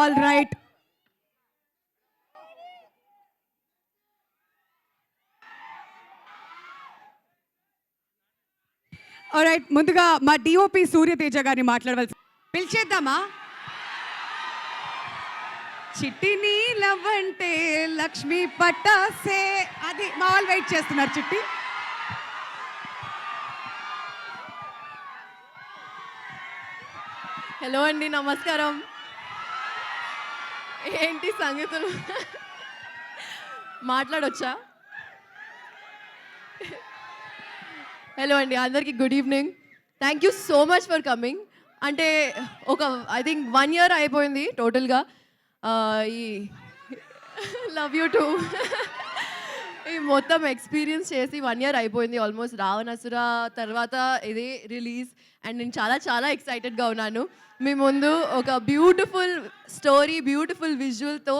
All right right ముందుగా మా DOP Surya Teja గారిని మాట్లాడవలసి పిలిచేద్దామా? చిట్టి నీలవంటే లక్ష్మి పట్టాసే అది మా వాళ్ళు వెయిట్ చేస్తున్నారు చిట్టి. హలో అండి నమస్కారం. ఏంటి సంగతులు? మాట్లాడొచ్చా? హలో అండి అందరికీ good evening thank you so much for coming అంటే ఒక ఐ థింక్ వన్ ఇయర్ అయిపోయింది టోటల్గా uh, ఈ లవ్ యూ టూ మొత్తం ఎక్స్పీరియన్స్ చేసి వన్ ఇయర్ అయిపోయింది ఆల్మోస్ట్ రావణసుర తర్వాత ఇది రిలీజ్ అండ్ నేను చాలా చాలా ఎక్సైటెడ్గా ఉన్నాను. మీ ముందు ఒక బ్యూటిఫుల్ స్టోరీ బ్యూటిఫుల్ విజువల్తో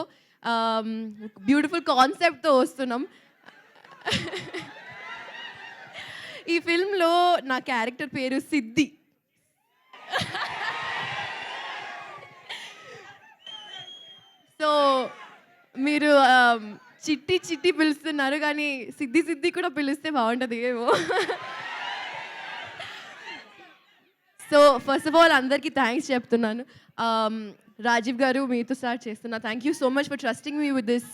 బ్యూటిఫుల్ కాన్సెప్ట్తో వస్తున్నాం. ఈ ఫిల్మ్లో నా క్యారెక్టర్ పేరు సిద్ధి. సో మీరు um, చిట్టి చిట్టి పిలుస్తున్నారు కానీ సిద్ధి సిద్ధి కూడా పిలిస్తే బాగుంటుంది ఏమో. సో ఫస్ట్ ఆఫ్ ఆల్ అందరికీ థ్యాంక్స్ చెప్తున్నాను. Um, రాజీవ్ గారు మీతో స్టార్ట్ చేస్తున్నా. Thank you so much for trusting me with this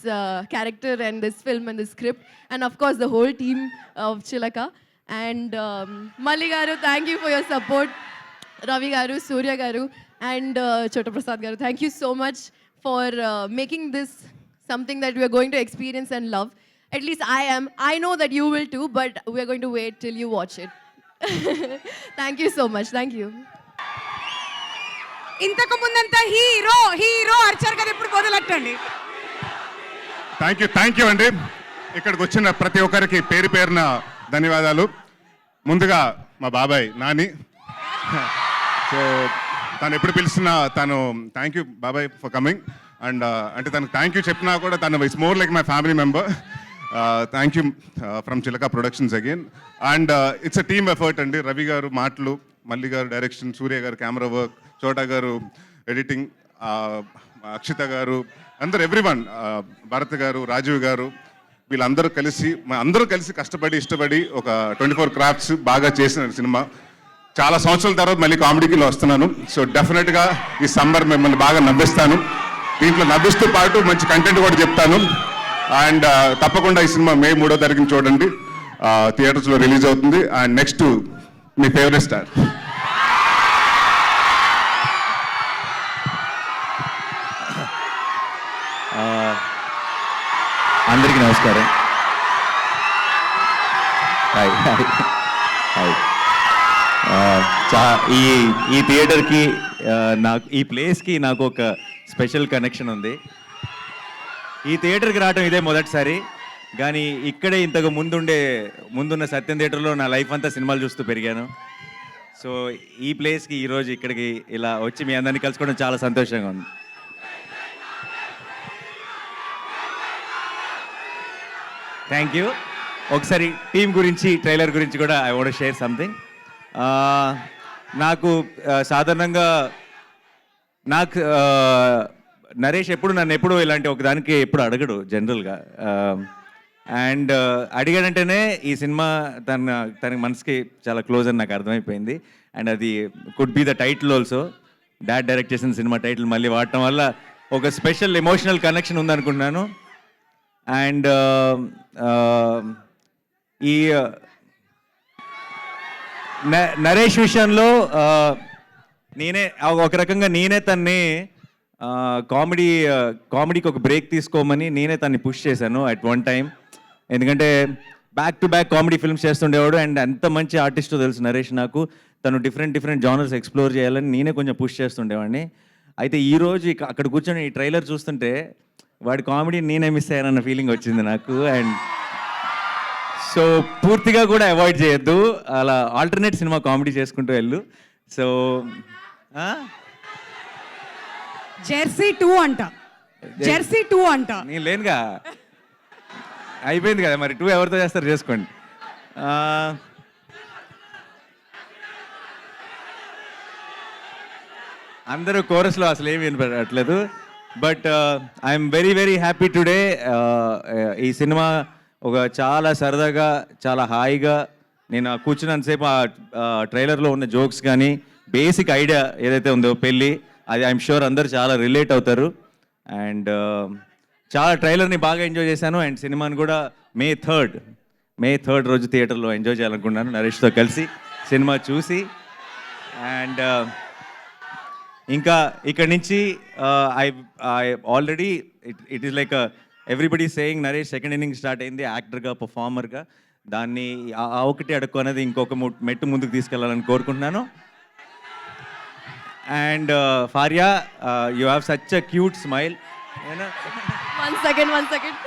character and this film and this script and of course the whole team of Chilaka and Malli garu thank you for your support Ravi garu Surya garu. And Chotaprasad uh, garu thank you so much for making this something that we're going to experience and love at least I am. I know that you will too, but we are going to wait till you watch it. Thank you so much. Thank you. ఇంతకు ముందంతా hero hero అర్చారు కదా ఇప్పుడు మొదలెట్టండి thank you thank you అండి ఇక్కడికి వచ్చిన ప్రతి ఒక్కరికి పేరు పేరున ధన్యవాదాలు ముందుగా మా బాబాయ్ నాని సో తను ఎప్పుడు పిలిచినా తను థ్యాంక్ యూ బాబాయ్ ఫర్ కమింగ్ అండ్ అంటే తనకు థ్యాంక్ యూ చెప్పినా కూడా తను it's more like my family member thank you from Chilaka productions again and it's a team effort అండి. రవి గారు మాటలు మల్లి గారు డైరెక్షన్ సూర్య గారు కెమెరా వర్క్ చోటా గారు ఎడిటింగ్ అక్షిత గారు అందరు ఎవ్రీ వన్ భరత్ గారు రాజీవ్ గారు వీళ్ళందరూ కలిసి అందరూ కలిసి కష్టపడి ఇష్టపడి ఒక ట్వంటీ ఫోర్ క్రాఫ్ట్స్ బాగా చేసిన సినిమా. చాలా సంవత్సరాల తర్వాత మళ్ళీ కామెడీకి వస్తున్నాను. సో డెఫినెట్గా ఈ సమ్మర్ మిమ్మల్ని బాగా నవ్విస్తాను. దీంట్లో నవ్విస్తూ పాటు మంచి కంటెంట్ కూడా చెప్తాను. అండ్ uh, తప్పకుండా ఈ సినిమా మే మూడో తారీఖున చూడండి. థియేటర్స్లో రిలీజ్ అవుతుంది. అండ్ నెక్స్ట్ మీ ఫేవరెట్ స్టార్ అందరికీ నమస్కారం. హాయ్ హాయ్ హాయ్ చా ఈ ఈ థియేటర్కి నాకు ఈ ప్లేస్కి నాకు ఒక స్పెషల్ కనెక్షన్ ఉంది. ఈ థియేటర్కి రావడం ఇదే మొదటిసారి. కానీ ఇక్కడే ఇంతకు ముందుండే ముందున్న సత్యం థియేటర్లో నా లైఫ్ అంతా సినిమాలు చూస్తూ పెరిగాను. సో ఈ ప్లేస్కి ఈరోజు ఇక్కడికి ఇలా వచ్చి మీ అందరినీ కలుసుకోవడం చాలా సంతోషంగా ఉంది. థ్యాంక్ యూ ఒకసారి టీం గురించి ట్రైలర్ గురించి కూడా ఐ వాంట్ షేర్ సంథింగ్ నాకు సాధారణంగా నాకు నరేష్ ఎప్పుడు నన్ను ఎప్పుడు ఇలాంటి ఒక దానికి ఎప్పుడు అడగడు జనరల్గా. అండ్ అడిగాడంటేనే ఈ సినిమా తన తన మనసుకి చాలా క్లోజ్ అని నాకు అర్థమైపోయింది. అండ్ అది could be the title also dad direct చేసిన సినిమా టైటిల్ మళ్ళీ వాడటం వల్ల ఒక స్పెషల్ ఎమోషనల్ కనెక్షన్ ఉందనుకుంటున్నాను. అండ్ ఈ న- నరేష్ విషయంలో నేనే ఒక రకంగా నేనే తన్ని కామెడీ కామెడీకి ఒక బ్రేక్ తీసుకోమని నేనే తన్ని పుష్ చేశాను అట్ వన్ టైం ఎందుకంటే back to back comedy films చేస్తుండేవాడు and ఎంత మంచి ఆర్టిస్టో తెలుసు నరేష్ నాకు. తను డిఫరెంట్ డిఫరెంట్ జానర్స్ ఎక్స్ప్లోర్ చేయాలని నేనే కొంచెం పుష్ చేస్తుండేవాడిని. అయితే ఈరోజు అక్కడ కూర్చొని ఈ ట్రైలర్ చూస్తుంటే వాడి కామెడీ నేనే మిస్ అయ్యానన్న ఫీలింగ్ వచ్చింది నాకు అండ్ సో పూర్తిగా కూడా అవాయిడ్ చేయొద్దు. అలా ఆల్టర్నేట్ సినిమా కామెడీ చేసుకుంటూ వెళ్ళు. సో జెర్సీ టూ అంట. జెర్సీ టూ అంట. నేను లేనుగా. అయిపోయింది కదా మరి. టూ ఎవరితో చేస్తారు చేసుకోండి. అందరూ కోరస్లో అసలు ఏమి వినపడట్లేదు. But I'm very very happy today ఈ సినిమా ఒక చాలా సరదాగా చాలా హాయిగా నేను ఆ కూర్చున్నంతసేపు ఆ ట్రైలర్లో ఉన్న జోక్స్ కానీ బేసిక్ ఐడియా ఏదైతే ఉందో పెళ్ళి అది ఐఎమ్ షూర్ అందరు చాలా రిలేట్ అవుతారు. అండ్ um, చాలా ట్రైలర్ని బాగా ఎంజాయ్ చేశాను. అండ్ సినిమాని కూడా మే థర్డ్ మే థర్డ్ రోజు థియేటర్లో ఎంజాయ్ చేయాలనుకున్నాను నరేష్తో కలిసి సినిమా చూసి. అండ్ um, ఇంకా ఇక్కడ నుంచి I I already it it is like everybody saying Naresh second inning start అయింది యాక్టర్గా పర్ఫార్మర్గా దాన్ని ఆ- ఒకటి అడుక్కు అనేది ఇంకొక ము- మెట్టు ముందుకు తీసుకెళ్ళాలని కోరుకుంటున్నాను. And Faria you have such a cute smile one second one second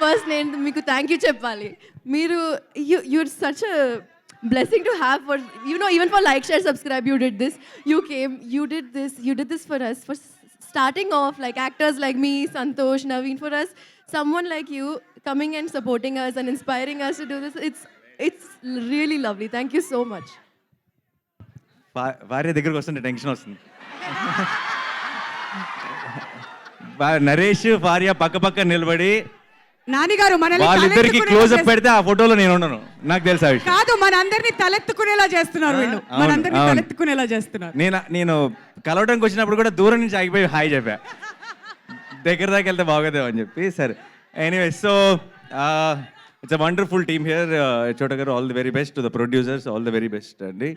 first నేను మీకు థ్యాంక్ యూ చెప్పాలి మీరు you your such blessing to have for you no even for like share subscribe you did this you came you did this you did this for us for starting off like actors like me santosh naveen for us someone like you coming and supporting us and inspiring us to do this it's it's really lovely thank you so much భార్య దగ్గరకు వస్తుంటే tension వస్తుంది. నరేష్ భార్య పక్క పక్క నిలబడి నాని గారు మనల్ని వాళ్ళిద్దరికి తలెత్తుకునేలా క్లోజ్ అప్ చేస్తున్నారు. పెడితే ఆ ఫోటోలో నేను ఉండను. నాకు తెలుసు ఆ విషయం. కాదు మనందరినీ తలెత్తుకునేలా చేస్తున్నారు వీళ్ళు. అవును, మనందరినీ అవును. తలెత్తుకునేలా చేస్తున్నారు. నేను నేను కలవడానికి వచ్చినప్పుడు కూడా దూరం నుంచి ఆగిపోయి హాయ్ చెప్పా. దగ్గర దాకా వెళ్తే బాగోదేమో అని చెప్పి సరే. Anyway so it's a wonderful team here Chota garu all the very best to the producers all the very best అండి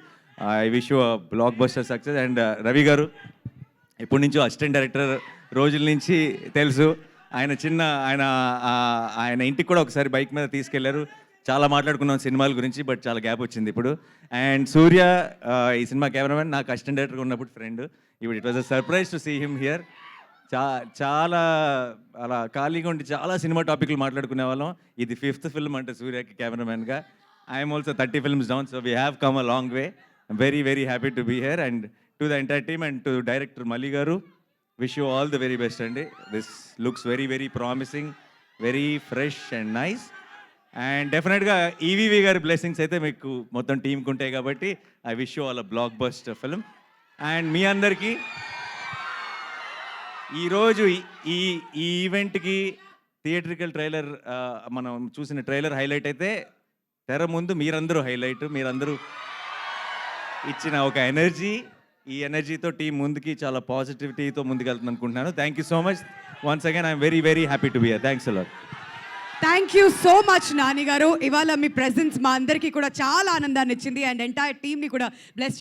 I wish you blockbuster success and Ravi garu ఎప్పటి నుంచో అసిస్టెంట్ డైరెక్టర్ రోజుల నుంచి తెలుసు. ఆయన చిన్న ఆయన ఆయన ఇంటికి కూడా ఒకసారి బైక్ మీద తీసుకెళ్ళారు. చాలా మాట్లాడుకున్నాం సినిమాల గురించి బట్ చాలా గ్యాప్ వచ్చింది ఇప్పుడు. అండ్ సూర్య uh, ఈ సినిమా కెమెరామెన్ నాకు అసిస్టెంట్ డైరెక్టర్ ఉన్నప్పుడు ఫ్రెండ్ ఇప్పుడు it was a surprise to see him here చా చాలా అలా ఖాళీగా ఉండి చాలా సినిమా టాపిక్లు మాట్లాడుకునే వాళ్ళం. ఇది ఫిఫ్త్ ఫిల్మ్ అంటే సూర్యకి కెమెరామెన్గా I'm also thirty films down so we have come a long way very very happy to be here and to the entire team and to director Mali garu wish you all the very best అండి this looks very very promising very fresh and nice and డెఫినెట్గా ఈవీవి గారి blessings అయితే మీకు మొత్తం టీంకి ఉంటాయి కాబట్టి I wish you all a blockbuster film and మీ అందరికీ ఈరోజు ఈ- ఈ ఈ ఈవెంట్కి థియేట్రికల్ ట్రైలర్ మనం చూసిన ట్రైలర్ హైలైట్ అయితే తెర ముందు మీరందరూ హైలైట్ మీరందరూ ఇచ్చిన ఒక ఎనర్జీ. ఈ ఎనర్జీతో టీం ముందుకి చాలా పాజిటివిటీతో ముందుకెళ్తుంది అనుకుంటున్నాను thank you so much once again I'm very very happy to be here thanks a lot thank you so much Nani garu ఇవాళ మీ ప్రెసెన్స్ మా అందరికీ కూడా చాలా ఆనందాన్ని ఇచ్చింది అండ్ ఎంటైర్ టీమ్ని కూడా బ్లెస్